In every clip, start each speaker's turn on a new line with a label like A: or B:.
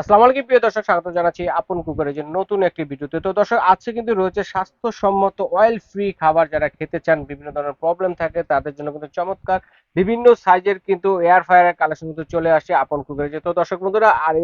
A: আসসালামু আলাইকুম, প্রিয় দর্শক, স্বাগত জানাচ্ছি আপন কুকারের যে নতুন একটি ভিডিওতে। তো দর্শক, আজকে কিন্তু রয়েছে স্বাস্থ্যসম্মত অয়েল ফ্রি খাবার। যারা খেতে চান, বিভিন্ন ধরনের প্রবলেম থাকে, তাদের জন্য কিন্তু চমৎকার। বিভিন্ন সাইজের কিন্তু এয়ার ফায়ারের কালেকশন কিন্তু চলে আসে আপন কুকারে। যে তো দর্শক বন্ধুরা, আর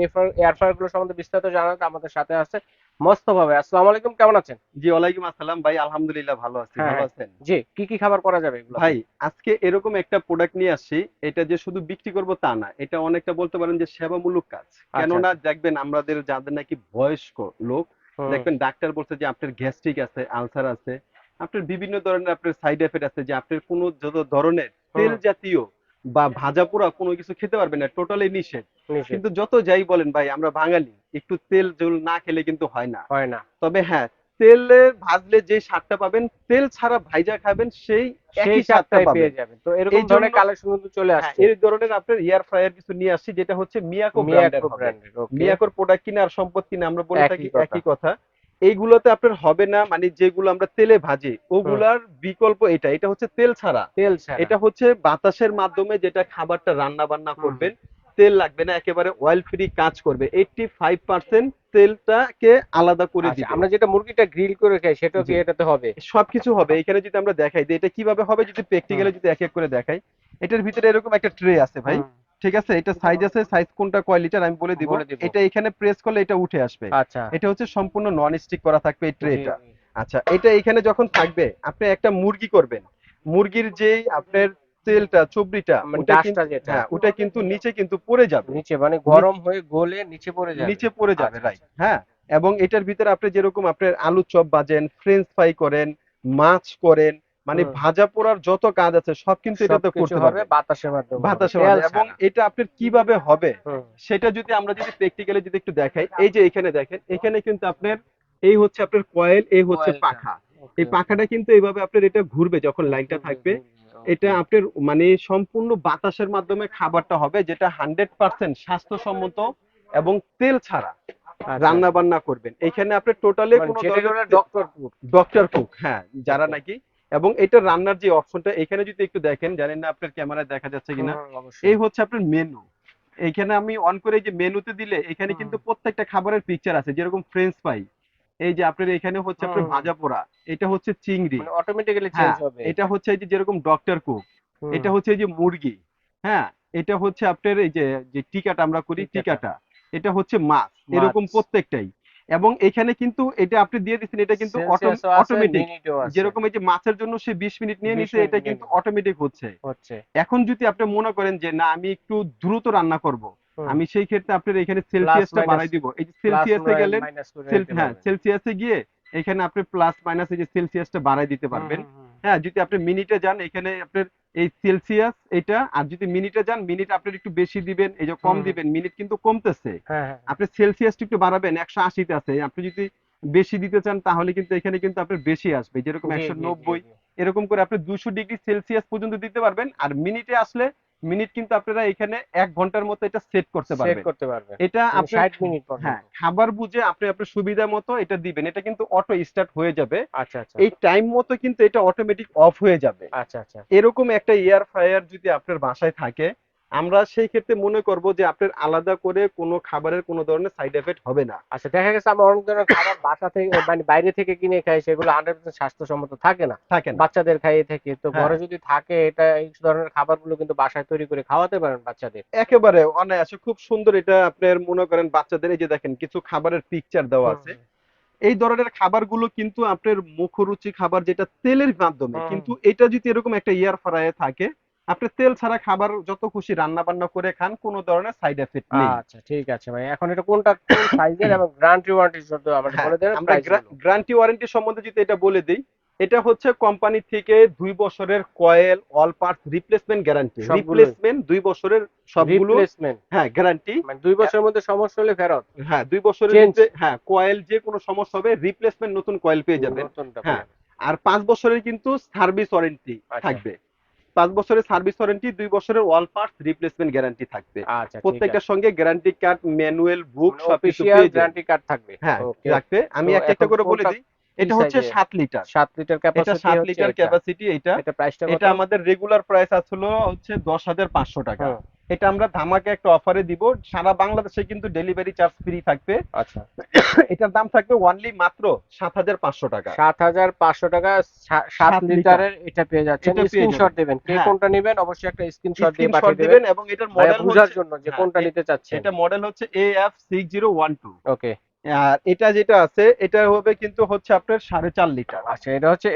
A: এয়ার ফায়ারগুলো সম্বন্ধে বিস্তারিত জানাতে আমাদের সাথে আছে মোস্তফা ভাই আসসালামু আলাইকুম কেমন আছেন?
B: জি ওয়ালাইকুম আসসালাম। ভাই আলহামদুলিল্লাহ ভালো আছি।
A: হ্যাঁ,
B: ভালো আছেন?
A: জি কি কি খাবার করা যাবে এগুলো?
B: ভাই আজকে এরকম একটা প্রোডাক্ট নিয়ে আসছি। এটা যে শুধু বিক্রি করব তা না এটা অনেকটা বলতে পারেন যে সেবামূলক কাজ।
A: আচ্ছা।
B: কেননা দেখবেন আমাদের যাদের নাকি বয়স্ক লোক দেখবেন ডাক্তার বলছে যে আপনার গ্যাস্ট্রিক আছে আলসার আছে আপনার বিভিন্ন ধরনের আপনার সাইড এফেক্ট আছে যে আপনার কোনো যত ধরনের তেল জাতীয় বা ভাজা পোড়া কোনো কিছু খেতে পারবেন না টোটালি নিষেধ। কিন্তু যত যাই বলেন ভাই আমরা বাঙালি একটু তেল জল না খেলে কিন্তু হয় না।
A: হয় না।
B: তবে হ্যাঁ তেলে ভাজলে যে স্বাদটা পাবেন তেল ছাড়া ভাইজা খাবেন সেই একই স্বাদটা
A: পেয়ে যাবেন। তো এরকম ধরনের কালেকশন কিন্তু চলে
B: হ্যাঁ,
A: আসছে।
B: এই ধরনের আপনার এয়ার ফ্রায়ার কিছু নিয়ে আসছি যেটা হচ্ছে মিয়াকো ব্র্যান্ডের মিয়াকোর প্রোডাক্ট কিনে আর সম্পদ কিনে আমরা বলে থাকি একই কথা। এইগুলোতে আপনার হবে না মানে যেগুলো আমরা তেলে ভাজি ওগুলার বিকল্প এটা এটা হচ্ছে তেল ছাড়া।
A: তেল ছাড়া।
B: এটা হচ্ছে বাতাসের মাধ্যমে যেটা খাবারটা রান্না বান্না করবেন তেল লাগবে না একেবারে অয়েল ফ্রি কাজ করবে। এইটটি ফাইভ পার্সেন্ট তেলটাকে আলাদা করে
A: আচ্ছা,
B: দিবে।
A: আমরা যেটা মুরগিটা গ্রিল করে খাই সেটাও কি এটাতে হবে?
B: সবকিছু হবে। এখানে যদি আমরা দেখাই এটা কীভাবে হবে যদি প্র্যাকটিক্যালি যদি এক এক করে দেখাই এটার ভিতরে এরকম একটা ট্রে আছে ভাই। ঠিক আছে? এটা সাইজ আছে সাইজ কোনটা কয় লিটার আমি বলে দিব। এটা এখানে প্রেস করলে এটা উঠে আসবে।
A: আচ্ছা।
B: এটা হচ্ছে সম্পূর্ণ নন স্টিক করা থাকবে এই ট্রেটা। আচ্ছা এটা এখানে যখন থাকবে আপনি একটা মুরগি করবেন। মুরগির যেই আপনার তেলটা চবড়িটা
A: মানে।
B: হ্যাঁ ওটা কিন্তু নিচে কিন্তু পড়ে যাবে।
A: নিচে মানে গরম হয়ে গলে নিচে পড়ে যাবে।
B: নিচে পড়ে যাবে
A: আচ্ছা,
B: রাইট হ্যাঁ। এবং এটার ভিতরে আপনি যেরকম আপনার আলু চপ ভাজেন ফ্রেঞ্চ ফ্রাই করেন মাছ করেন মানে ভাজা পোড়ার যত কাজ আছে সব কিন্তু এটাতে করতে
A: হবে বাতাসের মাধ্যমে
B: বাতাসের মাধ্যমে। এবং এটা আপনার কীভাবে হবে সেটা যদি আমরা যদি প্র্যাকটিক্যালি যদি একটু দেখাই এই যে এখানে দেখেন এখানে কিন্তু আপনার এই হচ্ছে আপনার কয়েল এই হচ্ছে পাখা। এই পাখাটা কিন্তু এইভাবে আপনার এটা ঘুরবে যখন লাইনটা থাকবে। এটা আপনার মানে সম্পূর্ণ বাতাসের মাধ্যমে খাবারটা হবে যেটা হান্ড্রেড পার্সেন্ট স্বাস্থ্যসম্মত এবং তেল ছাড়া
A: আচ্ছা।
B: রান্না বান্না করবেন। এখানে আপনার টোটালি
A: ডক্টর
B: কুক হ্যাঁ যারা নাকি। এবং এটা রান্নার যে অপশনটা এখানে যদি একটু দেখেন জানেন না আপনার ক্যামেরায় দেখা যাচ্ছে কিনা?
A: অবশ্যই।
B: এই হচ্ছে আপনার মেনু এখানে আমি অন করে যে মেনুতে দিলে এখানে কিন্তু প্রত্যেকটা খাবারের পিকচার আছে যেরকম ফ্রেঞ্চ ফ্রাই এই যে আপনার এখানে হচ্ছে আপনার ভাজা পোড়া এটা হচ্ছে চিংড়ি।
A: মানে অটোমেটিক্যালি
B: হ্যাঁ
A: চেঞ্জ হবে।
B: এটা হচ্ছে এই যে যেরকম ডক্টর কুক এটা হচ্ছে এই যে মুরগি হ্যাঁ এটা হচ্ছে আপনার এই যে যে টিকাটা আমরা করি
A: টিকাটা।
B: এটা হচ্ছে মাছ এরকম প্রত্যেকটাই। এবং এখানে কিন্তু এটা আপনি দিয়ে দিচ্ছেন এটা কিন্তু অটোমেটিক। যেরকম এই যে মাছের জন্য সে বিশ মিনিট নিয়ে
A: 20
B: নিছে এটা কিন্তু অটোমেটিক হচ্ছে।
A: হচ্ছে।
B: এখন যদি আপনি মনে করেন যে না আমি একটু দ্রুত রান্না করব। আমি সেই ক্ষেত্রে আপনার এখানে সেলসিয়াসটা বাড়াই দিব। এই যে সেলসিয়াসে গেলেন হ্যাঁ সেলসিয়াসে গিয়ে এখানে আপনি প্লাস মাইনাস এই যে সেলসিয়াসটা বাড়াই দিতে পারবেন। হ্যাঁ যদি আপনি মিনিটে যান এখানে আপনার এই সেলসিয়াস এটা আর যদি মিনিটে যান মিনিট আপনার একটু বেশি দিবেন এই যে কম দিবেন মিনিট কিন্তু কমতেছে।
A: হ্যাঁ, হ্যাঁ,
B: আপনি সেলসিয়াসটা একটু বাড়াবেন একশো আশিতে আছে। আপনি যদি বেশি দিতে চান তাহলে কিন্তু এখানে কিন্তু আপনার বেশি আসবে। যেরকম একশো নব্বই। এরকম করে আপনি দুশো ডিগ্রি সেলসিয়াস পর্যন্ত দিতে পারবেন। আর মিনিটে আসলে মিনিট কিন্তু আপনারা এখানে এক ঘণ্টার মতো এটা সেট করতে পারবেন।
A: করতে পারবেন
B: এটা
A: আপনি
B: আপনার
A: 60 মিনিট পর্যন্ত।
B: হ্যাঁ খাবার বুঝে আপনি আপনার সুবিধা মতো এটা দিবেন। এটা কিন্তু অটো স্টার্ট হয়ে যাবে।
A: আচ্ছা আচ্ছা।
B: এই টাইম মতো কিন্তু এটা অটোমেটিক অফ হয়ে যাবে।
A: আচ্ছা আচ্ছা।
B: এরকম একটা এয়ার ফ্রায়ার যদি আপনার বাসায় থাকে আমরা সেই ক্ষেত্রে মনে করব যে আপনার আলাদা করে কোনো খাবারের কোনো ধরনের সাইড এফেক্ট হবে না।
A: আচ্ছা দেখা গেছে আমরা অনেক ধরনের খাবার বাসা থেকে মানে বাইরে থেকে কিনে খাই সেগুলো হান্ড্রেড পার্সেন্ট স্বাস্থ্যসম্মত থাকে না।
B: থাকে না।
A: বাচ্চাদের খাইয়ে থাকে তো
B: হ্যাঁ।
A: ঘরে যদি থাকে এটা এই ধরনের খাবারগুলো কিন্তু বাসায় তৈরি করে খাওয়াতে পারেন বাচ্চাদের।
B: একেবারে অনায়াসে খুব সুন্দর এটা আপনার মনে করেন বাচ্চাদের এই যে দেখেন কিছু খাবারের পিকচার দেওয়া আছে। এই ধরনের খাবারগুলো কিন্তু আপনার মুখরুচি খাবার যেটা তেলের মাধ্যমে কিন্তু এটা যদি এরকম একটা ইয়ার ফ্রায়ার থাকে আপনি তেল ছাড়া খাবার যত খুশি রান্না বান্না করে খান কোনো ধরনের সাইড এফেক্ট নেই।
A: আচ্ছা ঠিক আছে ভাই। এখন এটা কোনটা কোন সাইজের এবং গ্যারান্টি ওয়ারেন্টি আমাদের
B: হ্যাঁ,
A: বলে দেন
B: আমরা গ্যারান্টি ওয়ারেন্টি সম্বন্ধে যদি এটা বলে দিই এটা হচ্ছে কোম্পানি থেকে দুই বছরের coil all parts replacement guarantee replacement দুই বছরের সবগুলো
A: রিপ্লেসমেন্ট
B: হ্যাঁ গ্যারান্টি
A: মানে দুই বছরের মধ্যে সমস্যা হলে ফেরত।
B: হ্যাঁ দুই বছরের মধ্যে হ্যাঁ কয়েল যে কোনো সমস্যা হবে রিপ্লেসমেন্ট নতুন কয়েল পেয়ে যাবেন। হ্যাঁ আর পাঁচ বছরের কিন্তু সার্ভিস ওয়ারেন্টি
A: আচ্ছা।
B: থাকবে। পাঁচ বছরের সার্ভিস ওয়ারেন্টি দুই বছরের ওয়াল পার্টস রিপ্লেসমেন্ট গ্যারান্টি থাকবে।
A: আচ্ছা
B: প্রত্যেকটার সঙ্গে গ্যারান্টি কার্ড ম্যানুয়াল বুক সবকিছু
A: গ্যারান্টি কার্ড থাকবে।
B: হ্যাঁ থাকবে। আমি একটা একটা করে বলে দিই। এটা হচ্ছে
A: size এর?
B: সাত লিটার
A: 7 লিটার
B: এটা
A: ক্যাপাসিটি
B: সাত লিটার ক্যাপাসিটি এটা।
A: এটা। প্রাইসটা
B: এটা আমাদের রেগুলার প্রাইস আসলো হচ্ছে দশ হাজার পাঁচশো টাকা। এটা আমরা ধামাকে একটা অফারে দিব। সারা বাংলাদেশে কিন্তু ডেলিভারি চার্জ ফ্রি থাকবে।
A: আচ্ছা।
B: এটার দাম থাকবে ওয়ানলি মাত্র সাত হাজার পাঁচশো টাকা।
A: সাত হাজার পাঁচশো টাকা সাত লিটারের এটা পেয়ে
B: পেয়ে
A: স্ক্রিনশট দেবেন। কে
B: হ্যাঁ।
A: কোনটা নেবেন? অবশ্যই একটা স্ক্রিনশট দিয়ে পাঠিয়ে
B: দেবেন এবং এটার মডেল
A: বোঝার জন্য যে
B: হ্যাঁ,
A: কোনটা নিতে চাচ্ছেন।
B: এটা মডেল হচ্ছে ওয়ান টু
A: ওকে
B: আর এটা যেটা আছে এটা হবে কিন্তু হচ্ছে আপনার সাড়ে চার লিটার।
A: আচ্ছা এটা হচ্ছে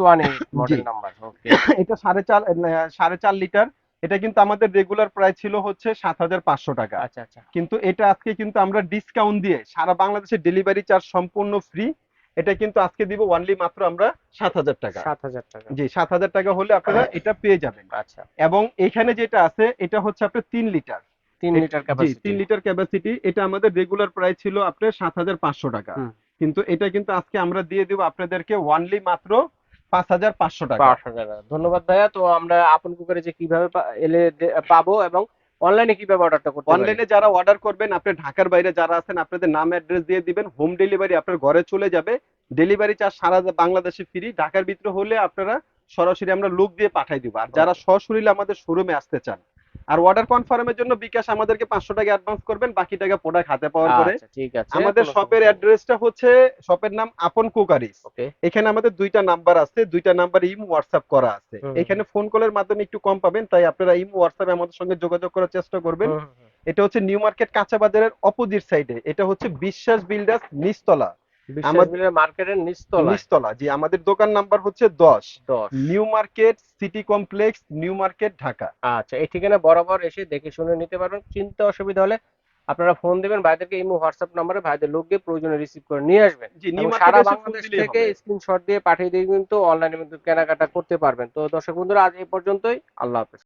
A: one eight model number okay
B: এটা সাড়ে চার সাড়ে চার লিটার। এটা কিন্তু আমাদের রেগুলার প্রাইস ছিল হচ্ছে সাত হাজার পাঁচশো টাকা।
A: আচ্ছা আচ্ছা।
B: কিন্তু এটা আজকে কিন্তু আমরা ডিসকাউন্ট দিয়ে সারা বাংলাদেশে ডেলিভারি চার্জ সম্পূর্ণ ফ্রি এটা কিন্তু আজকে দিব ওয়ানলি মাত্র আমরা সাত হাজার টাকা।
A: সাত হাজার টাকা।
B: জি সাত হাজার টাকা হলে আপনারা এটা পেয়ে যাবেন।
A: আচ্ছা।
B: এবং এখানে যেটা আছে এটা হচ্ছে আপনার তিন লিটার
A: তিন লিটার ক্যাপাসিটি
B: তিন লিটার ক্যাপাসিটি এটা আমাদের রেগুলার প্রাইস ছিল আপনার সাত হাজার পাঁচশো টাকা। কিন্তু এটা কিন্তু আজকে আমরা দিয়ে দিব আপনাদেরকে ওয়ানলি মাত্র পাঁচ হাজার পাঁচশো টাকা।
A: ধন্যবাদ ভাইয়া। তো আমরা আপন কুকারে যে কীভাবে এলে পাবো এবং অনলাইনে কীভাবে অর্ডারটা করতে
B: অনলাইনে যারা অর্ডার করবেন আপনি ঢাকার বাইরে যারা আছেন আপনাদের নাম অ্যাড্রেস দিয়ে দিবেন হোম ডেলিভারি আপনার ঘরে চলে যাবে। ডেলিভারি চার্জ সারা বাংলাদেশে ফ্রি ঢাকার ভিতরে হলে আপনারা সরাসরি আমরা লোক দিয়ে পাঠাই দিব। আর যারা সশরীরে আমাদের শোরুমে আসতে চান আর অর্ডার কনফার্মের জন্য বিকাশ আমাদেরকে পাঁচশো টাকা অ্যাডভান্স করবেন বাকি টাকা প্রোডাক্ট হাতে পাওয়ার পরে।
A: আচ্ছা ঠিক আছে
B: আমাদের শপের অ্যাড্রেসটা হচ্ছে শপের নাম আপন কুকারিস।
A: ওকে।
B: এখানে আমাদের দুইটা নাম্বার আছে দুইটা নাম্বার ইম হোয়াটসঅ্যাপ করা আছে। এখানে ফোন কলের মাধ্যমে একটু কম পাবেন তাই আপনারা ইম হোয়াটসঅ্যাপে আমাদের সঙ্গে যোগাযোগ করার চেষ্টা করবেন। এটা হচ্ছে নিউ মার্কেট কাঁচা বাজারের অপোজিট সাইডে এটা হচ্ছে বিশ্বাস বিল্ডার্স নিচতলা।
A: বিশ্বাস মার্কেটের নিচতলায়।
B: নিচতলা জি আমাদের দোকান নাম্বার হচ্ছে দশ। New Market City Complex New Market Dhaka.
A: আচ্ছা এই ঠিকানা বরাবর এসে দেখে শুনে নিতে পারবেন। চিন্তা অসুবিধা হলে আপনারা ফোন দিবেন ভাইদেরকে ইমো হোয়াটসঅ্যাপ নাম্বারে ভাইদের লোক দিয়ে প্রয়োজনে রিসিভ করে নিয়ে আসবেন। সারা বাংলাদেশ থেকে। স্ক্রিনশট দিয়ে পাঠিয়ে দিয়ে কিন্তু অনলাইনে কিন্তু কেনাকাটা করতে পারবেন। তো দর্শক বন্ধুরা আজ এই পর্যন্তই। আল্লাহ হাফেজ।